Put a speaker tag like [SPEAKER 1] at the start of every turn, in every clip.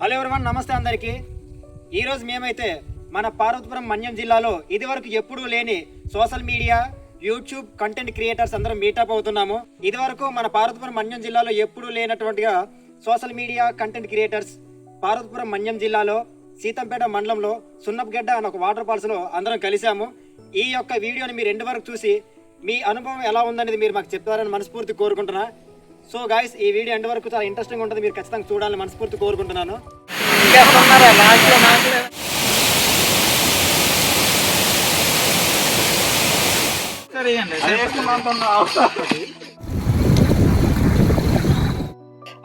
[SPEAKER 1] Hello everyone నమస్తే అందరికీ. ఈరోజు మేమైతే మన పార్వతీపురం మన్యం జిల్లాలో ఇదివరకు ఎప్పుడూ లేని social media YouTube content creators అందరం మీటప్ అవుతున్నాము. ఇదివరకు మన పార్వతీపురం మన్యం జిల్లాలో ఎప్పుడూ లేనటువంటిగా social media content creators Parvathipuram Manyam జిల్లాలో సీతంపేట మండలంలో సున్నపగడ్డ అనే ఒక వాటర్ ఫాల్స్లో అందరం కలిసాము ఈ యొక్క వీడియోని మీరు ఎండు వరకు చూసి మీ అనుభవం ఎలా ఉందనేది మీరు మాకు చెప్తారని మనస్ఫూర్తి కోరుకుంటున్నా. సో గాయస్ ఈ వీడియో ఎండ్ వరకు చాలా ఇంట్రెస్టింగ్ ఉంటుంది. మీరు ఖచ్చితంగా చూడాలని మనస్ఫూర్తి కోరుకుంటున్నాను.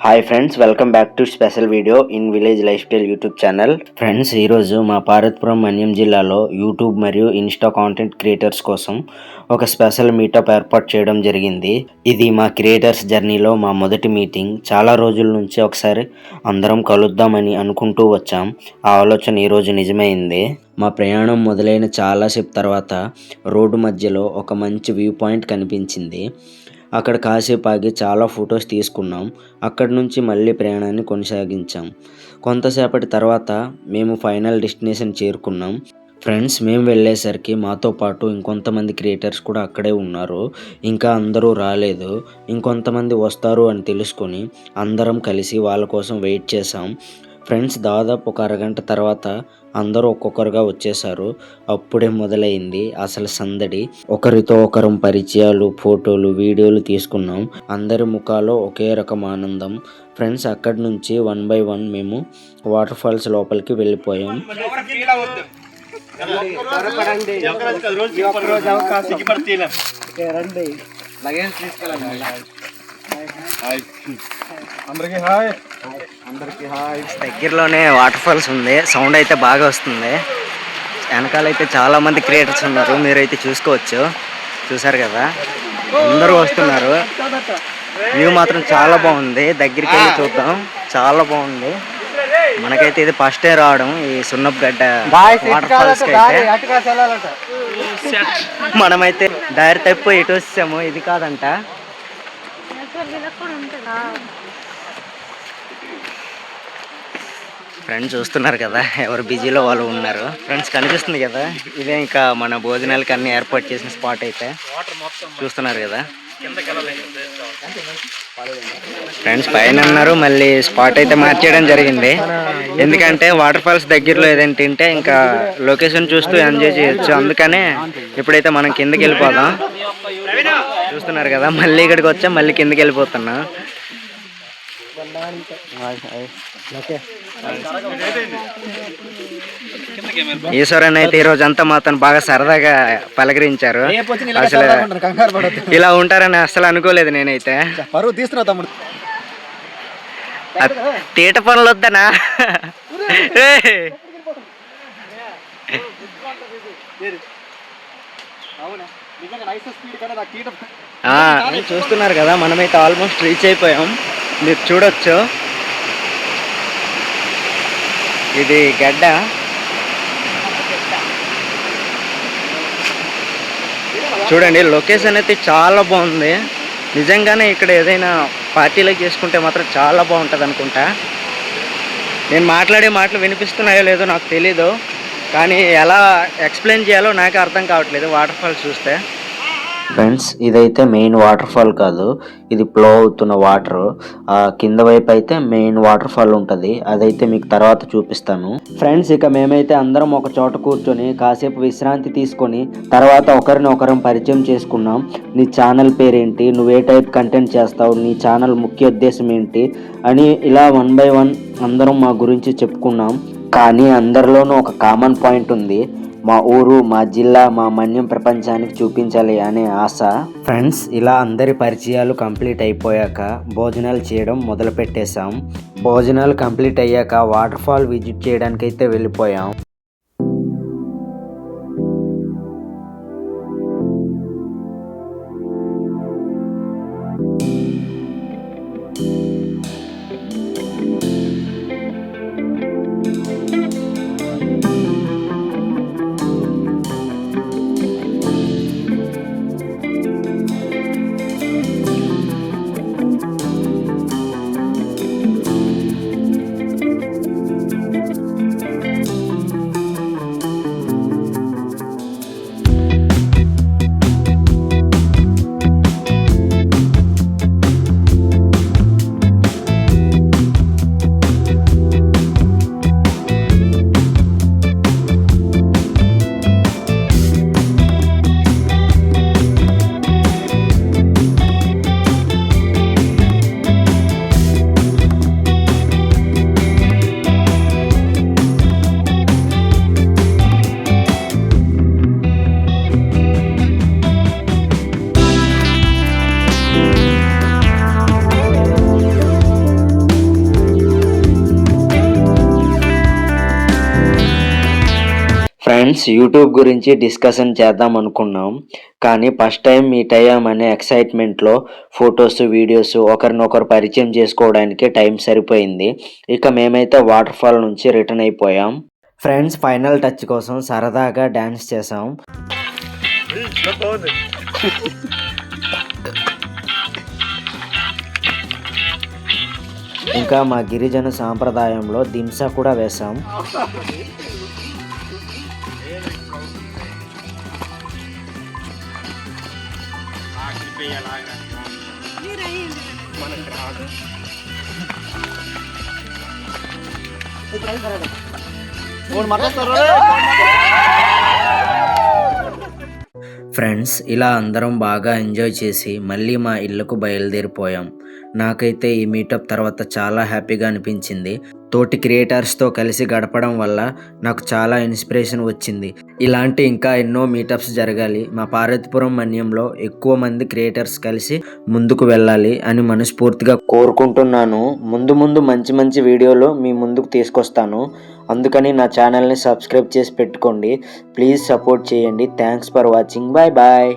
[SPEAKER 2] Hi friends welcome back to special video in village life style YouTube channel friends ఈరోజు మా పార్వతీపురం మన్యం జిల్లాలో యూట్యూబ్ మరియు ఇన్స్టా కాంటెంట్ క్రియేటర్స్ కోసం ఒక స్పెషల్ మీటప్ ఏర్పాటు చేయడం జరిగింది. ఇది మా క్రియేటర్స్ జర్నీలో మా మొదటి మీటింగ్ చాలా రోజుల నుంచి ఒకసారి అందరం కలుద్దామని అనుకుంటూ వచ్చాం. ఆ ఆలోచన ఈరోజు నిజమైంది. మా ప్రయాణం మొదలైన చాలాసేపు తర్వాత రోడ్డు మధ్యలో ఒక మంచి వ్యూ పాయింట్ కనిపించింది. అక్కడ కాసేపు ఆగి చాలా ఫొటోస్ తీసుకున్నాం. అక్కడి నుంచి మళ్ళీ ప్రయాణాన్ని కొనసాగించాం. కొంతసేపటి తర్వాత మేము ఫైనల్ డెస్టినేషన్ చేరుకున్నాం. ఫ్రెండ్స్ మేము వెళ్ళేసరికి మాతో పాటు ఇంకొంతమంది క్రియేటర్స్ కూడా అక్కడే ఉన్నారు. ఇంకా అందరూ రాలేదు. ఇంకొంతమంది వస్తారు అని తెలుసుకొని అందరం కలిసి వాళ్ళ కోసం వెయిట్ చేసాం ఫ్రెండ్స్ దాదాపు ఒక అరగంట తర్వాత అందరూ ఒక్కొక్కరుగా వచ్చేసారు అప్పుడే మొదలైంది అసలు సందడి. ఒకరితో ఒకరం పరిచయాలు ఫోటోలు వీడియోలు తీసుకున్నాం. అందరి ముఖాల్లో ఒకే రకం ఆనందం. ఫ్రెండ్స్ అక్కడి నుంచి వన్ బై వన్ మేము వాటర్ ఫాల్స్ లోపలికి వెళ్ళిపోయాం.
[SPEAKER 3] అందరికి హాయ్.
[SPEAKER 2] దగ్గరలోనే వాటర్ ఫాల్స్ ఉంది. సౌండ్ అయితే బాగా వస్తుంది. వెనకాల అయితే చాలా మంది క్రియేటర్స్ ఉన్నారు. మీరైతే చూసుకోవచ్చు. చూసారు కదా? అందరూ వస్తున్నారు. వ్యూ మాత్రం చాలా బాగుంది. దగ్గరికి వెళ్ళి చూద్దాం. చాలా బాగుంది. మనకైతే ఇది ఫస్ట్ డే రావడం ఈ సున్నపు గడ్డ వాటర్ ఫాల్స్ అయితే. మనమైతే దారి తప్పిపోయి ఇటు వచ్చాము. ఇది కాదంట. ఫ్రెండ్స్ చూస్తున్నారు కదా ఎవరు బిజీలో వాళ్ళు ఉన్నారు. ఫ్రెండ్స్ కనిపిస్తుంది కదా ఇదే ఇంకా మన భోజనాలకి అన్ని ఏర్పాటు చేసిన స్పాట్ అయితే. చూస్తున్నారు కదా. ఫ్రెండ్స్ పైన ఉన్నారు మళ్ళీ స్పాట్ అయితే మార్చేయడం జరిగింది. ఎందుకంటే వాటర్ ఫాల్స్ దగ్గరలో ఏదైనా తింటే ఇంకా లొకేషన్ చూస్తూ ఎంజాయ్ చేయొచ్చు. అందుకనే ఇప్పుడైతే మనం కిందకి వెళ్ళిపోదాం. చూస్తున్నారు కదా మళ్ళీ ఇక్కడికి వచ్చా మళ్ళీ కిందకి వెళ్ళిపోతున్నా. ఈశ్వరన్ అయితే ఈ రోజు అంతా మాత్రం బాగా సరదాగా పలకరించారు. అసలు ఇలా ఉంటారని అసలు అనుకోలేదు నేనైతే.
[SPEAKER 1] పరువు తీస్తున్నా తమ్ముడు.
[SPEAKER 2] తీట పనులు వద్దనా? చూస్తున్నారు కదా మనమైతే ఆల్మోస్ట్ రీచ్ అయిపోయాం. మీరు చూడొచ్చు. ఇది గడ్డ. చూడండి లొకేషన్ అయితే చాలా బాగుంది. నిజంగానే ఇక్కడ ఏదైనా పార్టీలో చేసుకుంటే మాత్రం చాలా బాగుంటుంది అనుకుంటా. నేను మాట్లాడే మాటలు వినిపిస్తున్నాయో లేదో నాకు తెలీదు. కానీ ఎలా ఎక్స్ప్లెయిన్ చేయాలో నాకు అర్థం కావట్లేదు వాటర్ ఫాల్స్ చూస్తే. ఫ్రెండ్స్ ఇదైతే మెయిన్ వాటర్ ఫాల్ కాదు. ఇది ఫ్లో అవుతున్న వాటర్ కింద వైపు అయితే మెయిన్ వాటర్ ఫాల్ ఉంటుంది. అదైతే మీకు తర్వాత చూపిస్తాను. ఫ్రెండ్స్ ఇక మేమైతే అందరం ఒక చోట కూర్చొని కాసేపు విశ్రాంతి తీసుకొని తర్వాత ఒకరిని ఒకరం పరిచయం చేసుకున్నాం. నీ ఛానల్ పేరేంటి? నువ్వు ఏ టైప్ కంటెంట్ చేస్తావు? నీ ఛానల్ ముఖ్య ఉద్దేశం ఏంటి? అని ఇలా వన్ బై వన్ అందరం మా గురించి చెప్పుకున్నాం. కానీ అందరిలోనూ ఒక కామన్ పాయింట్ ఉంది. మా ఊరు మా జిల్లా మా మన్యం ప్రపంచానికి చూపించాలి అనే ఆశ. ఫ్రెండ్స్ ఇలా అందరి పరిచయాలు కంప్లీట్ అయిపోయాక భోజనాలు చేయడం మొదలు పెట్టేశాం భోజనాలు కంప్లీట్ అయ్యాక వాటర్ ఫాల్ విజిట్ చేయడానికి అయితే వెళ్ళిపోయాం. ఫ్రెండ్స్ యూట్యూబ్ గురించి డిస్కషన్ చేద్దాం అనుకున్నాం. కానీ ఫస్ట్ టైం మీట్ అయ్యామనే ఎక్సైట్మెంట్లో ఫొటోస్ వీడియోస్ ఒకరినొకరు పరిచయం చేసుకోవడానికి టైం సరిపోయింది. ఇక మేమైతే వాటర్ ఫాల్ నుంచి రిటర్న్ అయిపోయాం. ఫ్రెండ్స్ ఫైనల్ టచ్ కోసం సరదాగా డ్యాన్స్ చేసాం ఇంకా మా గిరిజన సాంప్రదాయంలో దింస కూడా ఫ్రెండ్స్ ఇలా అందరం బాగా ఎంజాయ్ చేసి మళ్ళీ మా ఇళ్ళకు బయలుదేరిపోయాం. నాకైతే ఈ మీటప్ తర్వాత చాలా హ్యాపీగా అనిపించింది. తోటి క్రియేటర్స్తో కలిసి గడపడం వల్ల నాకు చాలా ఇన్స్పిరేషన్ వచ్చింది. ఇలాంటి ఇంకా ఎన్నో మీటప్స్ జరగాలి మా పార్వతీపురం మన్యంలో ఎక్కువ మంది క్రియేటర్స్ కలిసి ముందుకు వెళ్ళాలి అని మనస్ఫూర్తిగా కోరుకుంటున్నాను. ముందు ముందు మంచి మంచి వీడియోలు మీ ముందుకు తీసుకొస్తాను. అందుకని నా ఛానల్ని సబ్స్క్రైబ్ చేసి పెట్టుకోండి. ప్లీజ్ సపోర్ట్ చేయండి. Thanks for watching. Bye bye.